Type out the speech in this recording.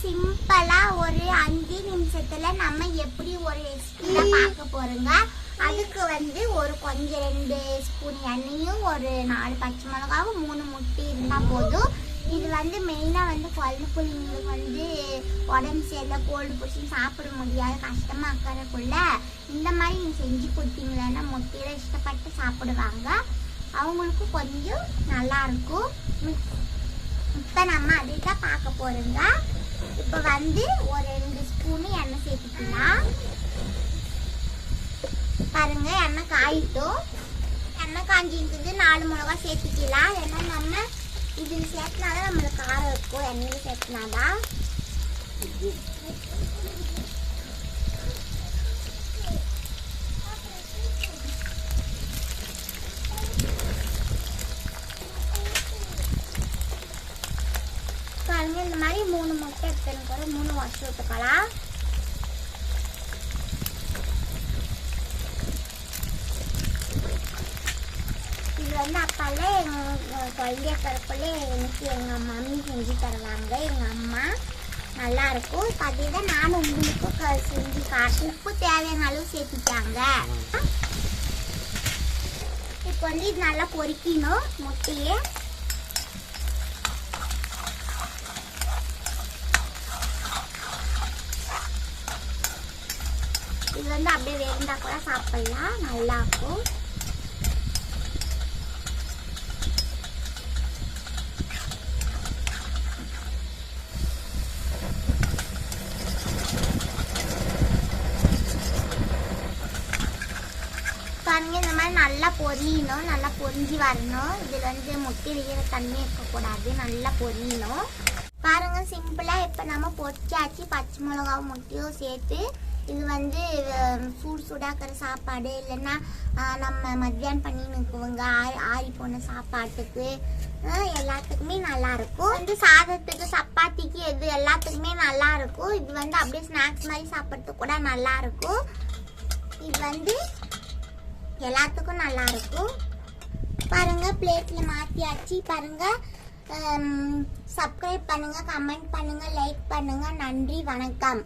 சிம்பிளா ஒரு அஞ்சு நிமிஷத்துல நம்ம எப்படி ஒரு ரெசிபில பார்க்க போறோங்க? அதுக்கு வந்து ஒரு கொஞ்சம் ரெண்டு ஸ்பூன் எண்ணெயும் ஒரு நாலு பச்சை மிளகாவும் மூணு முட்டை இருந்தா போதும். இது வந்து மெயினா வந்து குழந்தை பிள்ளைங்களுக்கு வந்து உடம்பு சரியில்லை கோல்டு பிடிச்சி சாப்பிட முடியாது கஷ்டமா இருக்கிறக்குள்ள இந்த மாதிரி நீங்க செஞ்சு கொடுத்தீங்களேன்னா முட்டையில இஷ்டப்பட்டு சாப்பிடுவாங்க. அவங்களுக்கும் கொஞ்சம் நல்லா இருக்கும். இப்போ நம்ம அதை தான் பார்க்க போறோங்க. இப்போ வந்து ஒரு ரெண்டு ஸ்பூனு எண்ணெய் சேர்த்துக்கலாம். பாருங்க எண்ணெய் காயிட்டும். எண்ணெய் காஞ்சிருக்குது நாலு மிளகா சேர்த்துக்கலாம். ஏன்னா நம்ம இதில் சேர்த்தினாதான் நம்மளுக்கு காரம் இருக்கும் எண்ணெயில் சேர்த்தினாதான். மூணு முட்டை எடுத்துன்னு கூட மூணு வருஷம் விட்டுக்கலாம். இது வந்து அப்பால எங்கள் குழந்தைய பிறப்புல எனக்கு எங்கள் மம்மி செஞ்சு தருவாங்க. எங்கள் அம்மா நல்லா இருக்கும். இப்போ அதே தான் நானும் உங்களுக்கு க- செஞ்சு காட்டு உப்பு தேவையான அளவு சேர்த்துட்டாங்க இப்போ வந்து இது நல்லா பொரிக்கணும் முட்டையை. இது வந்து அப்படியே வேண்டா கூட சாப்பிடலாம். நல்லா இருக்கும் பாருங்க இந்த மாதிரி நல்லா பொரியணும். நல்லா பொரிஞ்சு வரணும். இதுல வந்து முட்டி இருக்கிற தண்ணி இருக்கக்கூடாது. நல்லா பொரியணும். பாருங்க சிம்பிளா இப்ப நம்ம பொரிச்சாச்சு. பச்சை மிளகாவும் முட்டையும் சேர்த்து இது வந்து சூடு சூடாக்கிற சாப்பாடு இல்லைன்னா நம்ம மத்தியானம் பண்ணினுக்குவங்க ஆறி ஆறி போன சாப்பாட்டுக்கு எல்லாத்துக்குமே நல்லா இருக்கும் வந்து சாதத்துக்கு சப்பாத்திக்கு எது எல்லாத்துக்குமே நல்லா இருக்கும் இது வந்து அப்படியே ஸ்நாக்ஸ் மாதிரி சாப்பிட்றதுக்கு கூட நல்லா இருக்கும் இது வந்து எல்லாத்துக்கும் நல்லா இருக்கும் பாருங்க பிளேட்ல மாத்தியாச்சு. பாருங்க சப்ஸ்கிரைப் பண்ணுங்க கமெண்ட் பண்ணுங்க லைக் பண்ணுங்க. நன்றி வணக்கம்.